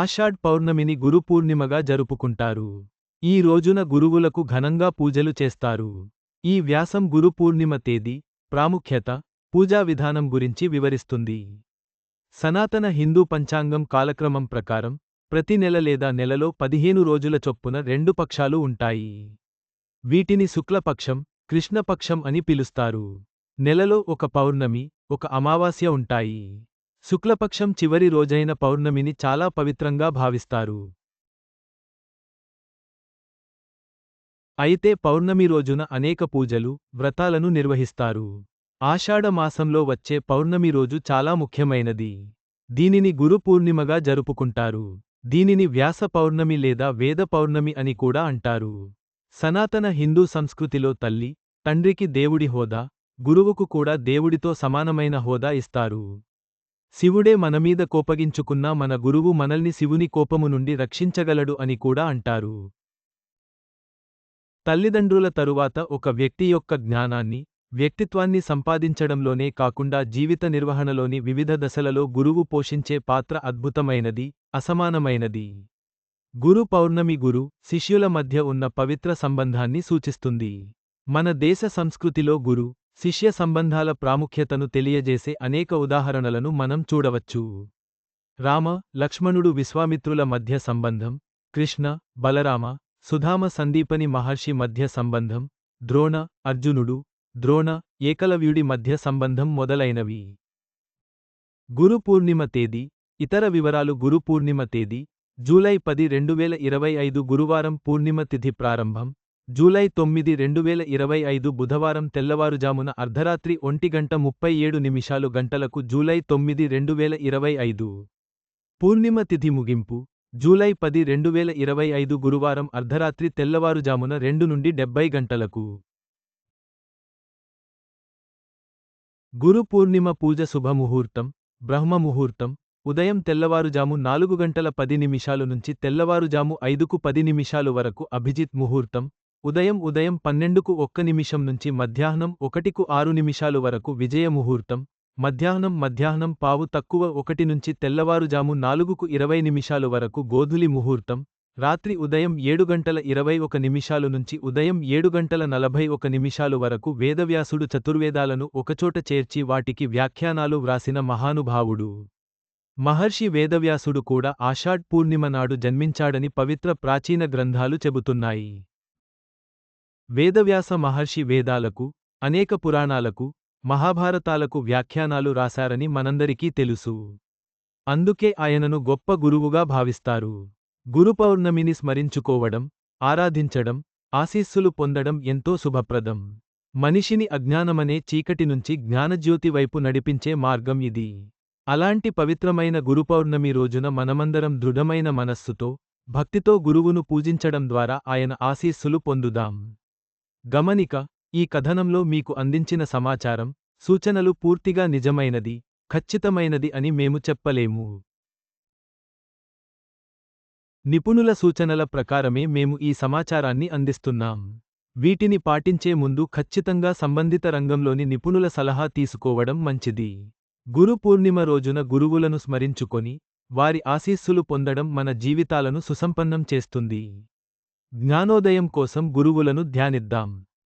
ఆషాఢ్ పౌర్ణమిని గురు పూర్ణిమగా జరుపుకుంటారు. ఈ రోజున గురువులకు ఘనంగా పూజలు చేస్తారు. ఈ వ్యాసం గురు పూర్ణిమ తేదీ ప్రాముఖ్యత పూజా విధానం గురించి వివరిస్తుంది. సనాతన హిందూ పంచాంగం కాలక్రమం ప్రకారం ప్రతి నెల లేదా నెలలో పదిహేను రోజుల చొప్పున రెండు పక్షాలు ఉంటాయి. వీటిని శుక్లపక్షం కృష్ణపక్షం అని పిలుస్తారు. నెలలో ఒక పౌర్ణమి ఒక అమావాస్య ఉంటాయి. శుక్లపక్షం చివరి రోజైన పౌర్ణమిని చాలా పవిత్రంగా భావిస్తారు. అయితే పౌర్ణమి రోజున అనేక పూజలు వ్రతాలను నిర్వహిస్తారు. ఆషాఢమాసంలో వచ్చే పౌర్ణమి రోజు చాలా ముఖ్యమైనది. దీనిని గురు పూర్ణిమగా జరుపుకుంటారు. దీనిని వ్యాస పౌర్ణమి లేదా వేద పౌర్ణమి అని కూడా అంటారు. సనాతన హిందూ సంస్కృతిలో తల్లి తండ్రికి దేవుడి హోదా గురువుకు కూడా దేవుడితో సమానమైన హోదా ఇస్తారు. శివుడే మనమీద కోపగించుకున్నా మన గురువు మనల్ని శివుని కోపము నుండి రక్షించగలడు అని కూడా అంటారు. తల్లిదండ్రుల తరువాత ఒక వ్యక్తి యొక్క జ్ఞానాన్ని వ్యక్తిత్వాన్ని సంపాదించడంలోనే కాకుండా జీవిత నిర్వహణలోని వివిధ దశలలో గురువు పోషించే పాత్ర అద్భుతమైనది అసమానమైనది. గురు పౌర్ణమి గురు శిష్యుల మధ్య ఉన్న పవిత్ర సంబంధాన్ని సూచిస్తుంది. మన దేశ సంస్కృతిలో గురు శిష్య సంబంధాల ప్రాముఖ్యతను తెలియజేసే అనేక ఉదాహరణలను మనం చూడవచ్చు. రామ లక్ష్మణుడు విశ్వామిత్రుల మధ్య సంబంధం కృష్ణ బలరామ సుధామ సందీపని మహర్షి మధ్య సంబంధం ద్రోణ అర్జునుడు ద్రోణ ఏకలవ్యుడి మధ్య సంబంధం మొదలైనవి. గురు పూర్ణిమ తేదీ ఇతర వివరాలు గురు పూర్ణిమ తేదీ జూలై పది రెండు వేల ఇరవై ఐదు గురువారం పూర్ణిమ తిథి ప్రారంభం జూలై తొమ్మిది రెండు వేల ఇరవై ఐదు బుధవారం తెల్లవారుజామున అర్ధరాత్రి ఒంటి గంట ముప్పై ఏడు నిమిషాలు గంటలకు జూలై తొమ్మిది రెండు వేల ఇరవై ఐదు. పూర్ణిమ తిథి ముగింపు. జూలై పది రెండు వేల ఇరవై ఐదు గురువారం అర్ధరాత్రి తెల్లవారుజామున రెండు నుండి డెబ్బై గంటలకు. గురు పూర్ణిమ పూజ శుభముహూర్తం. బ్రహ్మముహూర్తం ఉదయం తెల్లవారుజాము నాలుగు గంటల పది నిమిషాలు నుంచి తెల్లవారుజాము ఐదుకు పది నిమిషాలు వరకు అభిజిత్ ముహూర్తం. ఉదయం ఉదయం పన్నెండుకు ఒక్క నిమిషం నుంచి మధ్యాహ్నం ఒకటికు ఆరు నిమిషాలు వరకు విజయముహూర్తం మధ్యాహ్నం మధ్యాహ్నం పావు తక్కువ ఒకటి నుంచి తెల్లవారుజాము నాలుగుకు ఇరవై నిమిషాలు వరకు గోధులి ముహూర్తం రాత్రి ఉదయం ఏడు గంటల ఇరవై ఒక నిమిషాలు నుంచి ఉదయం ఏడు గంటల నలభై ఒక నిమిషాలు వరకు వేదవ్యాసుడు చతుర్వేదాలను ఒకచోట చేర్చి వాటికి వ్యాఖ్యానాలు వ్రాసిన మహానుభావుడు. మహర్షి వేదవ్యాసుడు కూడా ఆషాఢ్ పూర్ణిమ నాడు జన్మించాడని పవిత్ర ప్రాచీన గ్రంథాలు చెబుతున్నాయి. వేదవ్యాస మహర్షి వేదాలకు అనేక పురాణాలకు మహాభారతాలకు వ్యాఖ్యానాలు రాశారని మనందరికీ తెలుసు. అందుకే ఆయనను గొప్ప గురువుగా భావిస్తారు. గురుపౌర్ణమిని స్మరించుకోవడం ఆరాధించడం ఆశీస్సులు పొందడం ఎంతో శుభప్రదం. మనిషిని అజ్ఞానమనే చీకటి నుంచి జ్ఞానజ్యోతి వైపు నడిపించే మార్గం ఇది. అలాంటి పవిత్రమైన గురుపౌర్ణమి రోజున మనమందరం దృఢమైన మనస్సుతో భక్తితో గురువును పూజించడం ద్వారా ఆయన ఆశీస్సులు పొందుదాం. గమనిక ఈ కథనంలో మీకు అందించిన సమాచారం సూచనలు పూర్తిగా నిజమైనది ఖచ్చితమైనది అని మేము చెప్పలేము. నిపుణుల సూచనల ప్రకారమే మేము ఈ సమాచారాన్ని అందిస్తున్నాం. వీటిని పాటించే ముందు ఖచ్చితంగా సంబంధిత రంగంలోని నిపుణుల సలహా తీసుకోవడం మంచిది. గురు పూర్ణిమ రోజున గురువులను స్మరించుకొని వారి ఆశీస్సులు పొందడం మన జీవితాలను సుసంపన్నం చేస్తుంది. జ్ఞానోదయం కోసం గురువులను ధ్యానిద్దాం.